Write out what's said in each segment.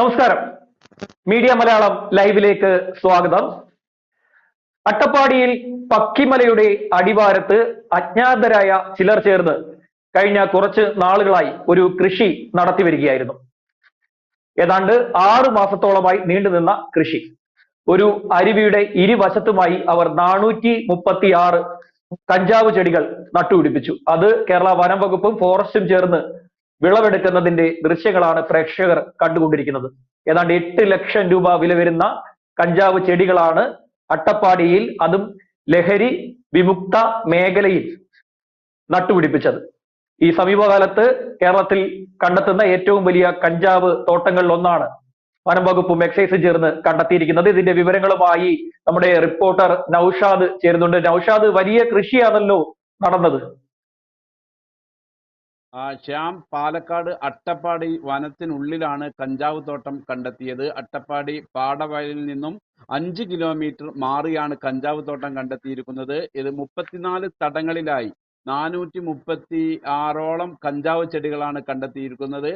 നമസ്കാരം. മീഡിയ മലയാളം ലൈവിലേക്ക് സ്വാഗതം. അട്ടപ്പാടിയിൽ പക്കിമലയുടെ അടിവാരത്ത് അജ്ഞാതരായ ചിലർ ചേർന്ന് കഴിഞ്ഞ കുറച്ച് നാളുകളായി ഒരു കൃഷി നടത്തി വരികയായിരുന്നു. ഏതാണ്ട് ആറു മാസത്തോളമായി നീണ്ടുനിന്ന കൃഷി. ഒരു അരുവിയുടെ ഇരുവശത്തുമായി അവർ നാനൂറ്റി മുപ്പത്തി ആറ് കഞ്ചാവ് ചെടികൾ നട്ടുപിടിപ്പിച്ചു. അത് കേരള വനം വകുപ്പും ഫോറസ്റ്റും ചേർന്ന് വിളവെടുക്കുന്നതിന്റെ ദൃശ്യങ്ങളാണ് പ്രേക്ഷകർ കണ്ടുകൊണ്ടിരിക്കുന്നത്. ഏതാണ്ട് എട്ട് ലക്ഷം രൂപ വില വരുന്ന കഞ്ചാവ് ചെടികളാണ് അട്ടപ്പാടിയിൽ അതും ലഹരി വിമുക്ത മേഖലയിൽ നട്ടുപിടിപ്പിച്ചത്. ഈ സമീപകാലത്ത് കേരളത്തിൽ കണ്ടെത്തുന്ന ഏറ്റവും വലിയ കഞ്ചാവ് തോട്ടങ്ങളിൽ ഒന്നാണ് വനം വകുപ്പും എക്സൈസും ചേർന്ന് കണ്ടെത്തിയിരിക്കുന്നത്. ഇതിന്റെ വിവരങ്ങളുമായി നമ്മുടെ റിപ്പോർട്ടർ നൌഷാദ് ചേരുന്നുണ്ട്. നൌഷാദ് വലിയ കൃഷിയാണല്ലോ നടന്നത്. ശ്യാം പാലക്കാട് അട്ടപ്പാടി വനത്തിനുള്ളിലാണ് കഞ്ചാവ് തോട്ടം കണ്ടെത്തിയത്. അട്ടപ്പാടി പാടവയലിൽ നിന്നും അഞ്ച് കിലോമീറ്റർ മാറിയാണ് കഞ്ചാവ് തോട്ടം കണ്ടെത്തിയിരിക്കുന്നത്. ഇത് മുപ്പത്തിനാല് തടങ്ങളിലായി നാനൂറ്റി മുപ്പത്തി ആറോളം കഞ്ചാവ് ചെടികളാണ് കണ്ടെത്തിയിരിക്കുന്നത്.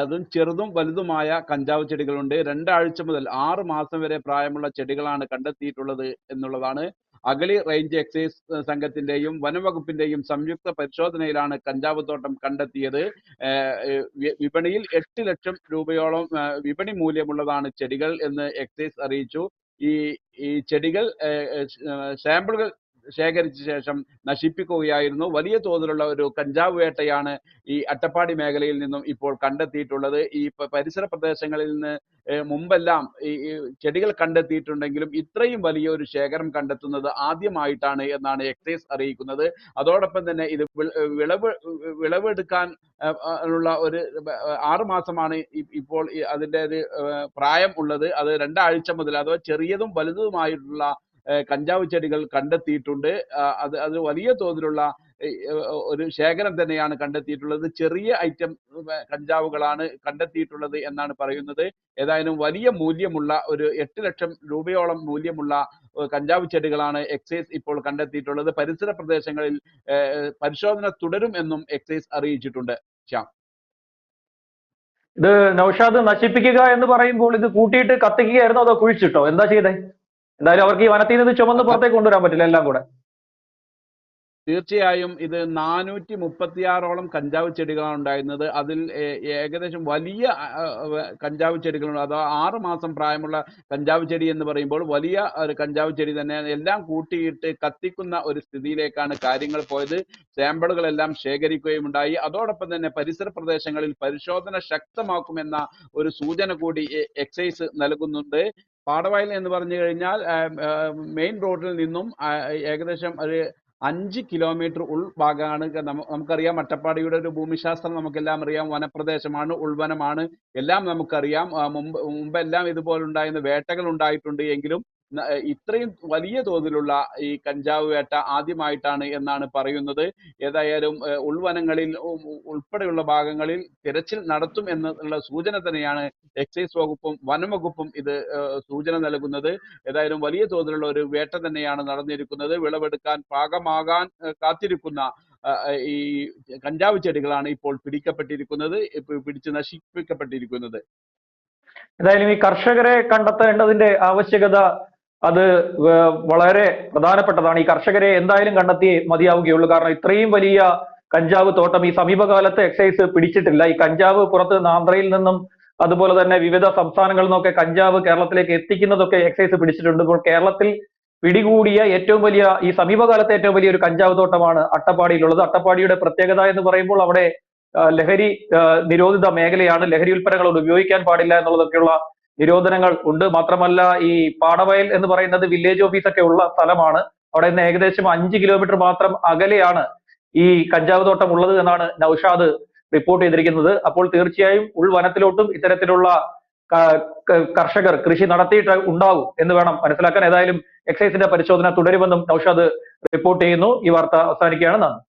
അതും ചെറുതും വലുതുമായ കഞ്ചാവ് ചെടികളുണ്ട്. രണ്ടാഴ്ച മുതൽ ആറ് മാസം വരെ പ്രായമുള്ള ചെടികളാണ് കണ്ടെത്തിയിട്ടുള്ളത് എന്നുള്ളതാണ് അഗളി റേഞ്ച് എക്സൈസ് സംഘത്തിന്റെയും വനംവകുപ്പിന്റെയും സംയുക്ത പരിശോധനയിലാണ് കഞ്ചാവ് തോട്ടം കണ്ടെത്തിയത്. വിപണിയിൽ എട്ട് ലക്ഷം രൂപയോളം വിപണി മൂല്യമുള്ളതാണ് ചെടികൾ എന്ന് എക്സൈസ് അറിയിച്ചു. ഈ ഈ ചെടികൾ സാമ്പിളുകൾ ശേഖരിച്ച ശേഷം നശിപ്പിക്കുകയായിരുന്നു. വലിയ തോതിലുള്ള ഒരു കഞ്ചാവ് വേട്ടയാണ് ഈ അട്ടപ്പാടി മേഖലയിൽ നിന്നും ഇപ്പോൾ കണ്ടെത്തിയിട്ടുള്ളത്. ഈ പരിസര പ്രദേശങ്ങളിൽ നിന്ന് മുമ്പെല്ലാം ഈ ചെടികൾ കണ്ടെത്തിയിട്ടുണ്ടെങ്കിലും ഇത്രയും വലിയ ഒരു ശേഖരം കണ്ടെത്തുന്നത് ആദ്യമായിട്ടാണ് എന്നാണ് എക്സൈസ് അറിയിക്കുന്നത്. അതോടൊപ്പം തന്നെ ഇത് വിള- വിളവ് വിളവെടുക്കാൻ ഉള്ള ഒരു ആറ് മാസമാണ് ഇപ്പോൾ അതിന്റെ ഒരു പ്രായം ഉള്ളത്. അത് രണ്ടാഴ്ച മുതൽ അഥവാ ചെറിയതും വലുതുമായിട്ടുള്ള കഞ്ചാവ് ചെടികൾ കണ്ടെത്തിയിട്ടുണ്ട്. അത് അത് വലിയ തോതിലുള്ള ഒരു ശേഖരം തന്നെയാണ് കണ്ടെത്തിയിട്ടുള്ളത്. ചെറിയ ഐറ്റം കഞ്ചാവുകളാണ് കണ്ടെത്തിയിട്ടുള്ളത് എന്നാണ് പറയുന്നത്. ഏതായാലും വലിയ മൂല്യമുള്ള ഒരു എട്ട് ലക്ഷം രൂപയോളം മൂല്യമുള്ള കഞ്ചാവ് ചെടികളാണ് എക്സൈസ് ഇപ്പോൾ കണ്ടെത്തിയിട്ടുള്ളത്. പരിസര പ്രദേശങ്ങളിൽ പരിശോധന തുടരും എന്നും എക്സൈസ് അറിയിച്ചിട്ടുണ്ട്. ശ്യാം. ഇത് നൌഷാദ് നശിപ്പിക്കുക എന്ന് പറയുമ്പോൾ ഇത് കൂട്ടിയിട്ട് കത്തിക്കുകയായിരുന്നോ അതോ കുഴിച്ചിട്ടോ? എന്താ ചെയ്തേ? എന്തായാലും അവർക്ക് ഈ വനത്തിൽ നിന്ന് ചുമന്ന് പുറത്തേക്ക് കൊണ്ടുവരാൻ പറ്റില്ല എല്ലാം കൂടെ. തീർച്ചയായും ഇത് നാനൂറ്റി മുപ്പത്തിയാറോളം കഞ്ചാവ് ചെടികളാണ് ഉണ്ടായിരുന്നത്. അതിൽ ഏകദേശം വലിയ കഞ്ചാവ് ചെടികളുണ്ട്. അതോ ആറ് മാസം പ്രായമുള്ള കഞ്ചാവ് ചെടി എന്ന് പറയുമ്പോൾ വലിയ ഒരു കഞ്ചാവ് ചെടി തന്നെ എല്ലാം കൂട്ടിയിട്ട് കത്തിക്കുന്ന ഒരു സ്ഥിതിയിലേക്കാണ് കാര്യങ്ങൾ പോയത്. സാമ്പിളുകളെല്ലാം ശേഖരിക്കുകയും ഉണ്ടായി. അതോടൊപ്പം തന്നെ പരിസര പ്രദേശങ്ങളിൽ പരിശോധന ശക്തമാക്കുമെന്ന ഒരു സൂചന കൂടി എക്സൈസ് നൽകുന്നുണ്ട്. പാടവയൽ എന്ന് പറഞ്ഞു കഴിഞ്ഞാൽ മെയിൻ റോഡിൽ നിന്നും ഏകദേശം ഒരു അഞ്ച് കിലോമീറ്റർ ഉൾഭാഗമാണ്. നമുക്കറിയാം അട്ടപ്പാടിയുടെ ഒരു ഭൂമിശാസ്ത്രം നമുക്കെല്ലാം അറിയാം. വനപ്രദേശമാണ് ഉൾവനമാണ്. എല്ലാം നമുക്കറിയാം. മുമ്പ് മുമ്പെല്ലാം ഇതുപോലുണ്ടായിരുന്ന വേട്ടകൾ ഉണ്ടായിട്ടുണ്ട് എങ്കിലും ഇത്രയും വലിയ തോതിലുള്ള ഈ കഞ്ചാവ് വേട്ട ആദ്യമായിട്ടാണ് എന്നാണ് പറയുന്നത്. ഏതായാലും ഉൾവനങ്ങളിൽ ഉൾപ്പെടെയുള്ള ഭാഗങ്ങളിൽ തിരച്ചിൽ നടത്തും എന്നുള്ള സൂചന തന്നെയാണ് എക്സൈസ് വകുപ്പും വനം വകുപ്പും ഇത് സൂചന നൽകുന്നത്. ഏതായാലും വലിയ തോതിലുള്ള ഒരു വേട്ട തന്നെയാണ് നടന്നിരിക്കുന്നത്. വിളവെടുക്കാൻ പാകമാകാൻ കാത്തിരിക്കുന്ന ഈ കഞ്ചാവ് ചെടികളാണ് ഇപ്പോൾ പിടിക്കപ്പെട്ടിരിക്കുന്നത് പിടിച്ച് നശിപ്പിക്കപ്പെട്ടിരിക്കുന്നത്. എന്തായാലും ഈ കർഷകരെ കണ്ടെത്തേണ്ടതിന്റെ ആവശ്യകത അത് വളരെ പ്രധാനപ്പെട്ടതാണ്. ഈ കർഷകരെ എന്തായാലും കണ്ടെത്തി മതിയാവുകയുള്ളൂ. കാരണം ഇത്രയും വലിയ കഞ്ചാവ് തോട്ടം ഈ സമീപകാലത്ത് എക്സൈസ് പിടിച്ചിട്ടില്ല. ഈ കഞ്ചാവ് പുറത്ത് ആന്ധ്രയിൽ നിന്നും അതുപോലെ തന്നെ വിവിധ സംസ്ഥാനങ്ങളിൽ നിന്നൊക്കെ കഞ്ചാവ് കേരളത്തിലേക്ക് എത്തിക്കുന്നതൊക്കെ എക്സൈസ് പിടിച്ചിട്ടുണ്ട്. ഇപ്പോൾ കേരളത്തിൽ പിടികൂടിയ ഏറ്റവും വലിയ ഈ സമീപകാലത്തെ ഏറ്റവും വലിയ ഒരു കഞ്ചാവ് തോട്ടമാണ് അട്ടപ്പാടിയിലുള്ളത്. അട്ടപ്പാടിയുടെ പ്രത്യേകത എന്ന് പറയുമ്പോൾ അവിടെ ലഹരി നിരോധിത മേഖലയാണ്. ലഹരി ഉൽപ്പന്നങ്ങൾ ഉപയോഗിക്കാൻ പാടില്ല എന്നുള്ളതൊക്കെയുള്ള നിരോധനങ്ങൾ ഉണ്ട്. മാത്രമല്ല ഈ പാടവയൽ എന്ന് പറയുന്നത് വില്ലേജ് ഓഫീസൊക്കെ ഉള്ള സ്ഥലമാണ്. അവിടെ നിന്ന് ഏകദേശം അഞ്ച് കിലോമീറ്റർ മാത്രം അകലെയാണ് ഈ കഞ്ചാവ് തോട്ടം ഉള്ളത് എന്നാണ് നൌഷാദ് റിപ്പോർട്ട് ചെയ്തിരിക്കുന്നത്. അപ്പോൾ തീർച്ചയായും ഉൾവനത്തിലോട്ടും ഇത്തരത്തിലുള്ള കർഷകർ കൃഷി നടത്തിയിട്ട് ഉണ്ടാവും എന്ന് വേണം മനസ്സിലാക്കാൻ. ഏതായാലും എക്സൈസിന്റെ പരിശോധന തുടരുമെന്നും നൌഷാദ് റിപ്പോർട്ട് ചെയ്യുന്നു. ഈ വാർത്ത അവസാനിക്കുകയാണ്. നന്ദി.